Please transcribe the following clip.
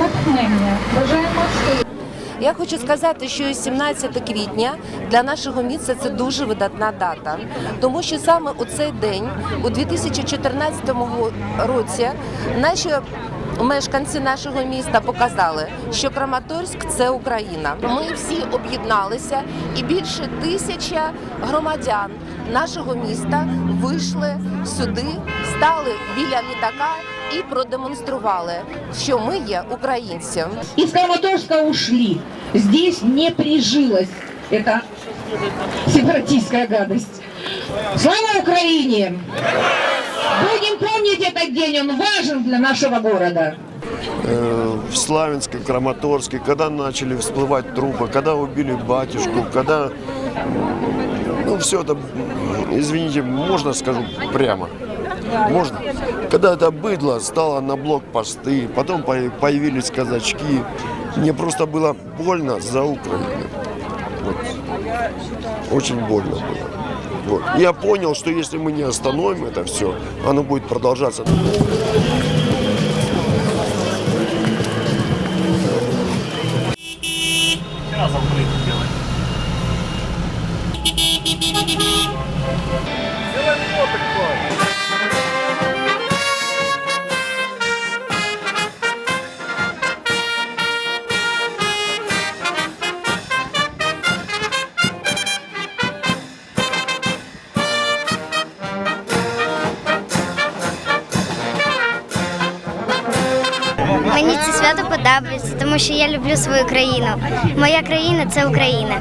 натхнення. Бажаємо, що Я хочу сказати, що 17 квітня для нашого міста це дуже видатна дата, тому що саме у цей день, у 2014 році, наші мешканці нашого міста показали, що Краматорськ це Україна. Ми всі об'єдналися, і більше тисяча громадян нашого міста вийшли сюди, стали біля літака і продемонстрували, що ми є українці. Из Краматорска ушли. Здесь не прижилась эта сепаратистская гадость. Слава Украине! Будем помнить этот день, он важен для нашего города. э, в Славянске, в Краматорске, когда начали всплывать трупы, когда убили батюшку, когда, м, ну, все это, м, извините, можно скажу прямо? Можно? Когда это быдло стало на блокпосты, потом по- появились казачки, мне просто было больно за Украину. Вот. Очень больно было. Вот. Я понял, что если мы не остановим это все, оно будет продолжаться. Мені це свято подобається, тому що я люблю свою країну. Моя країна це Україна.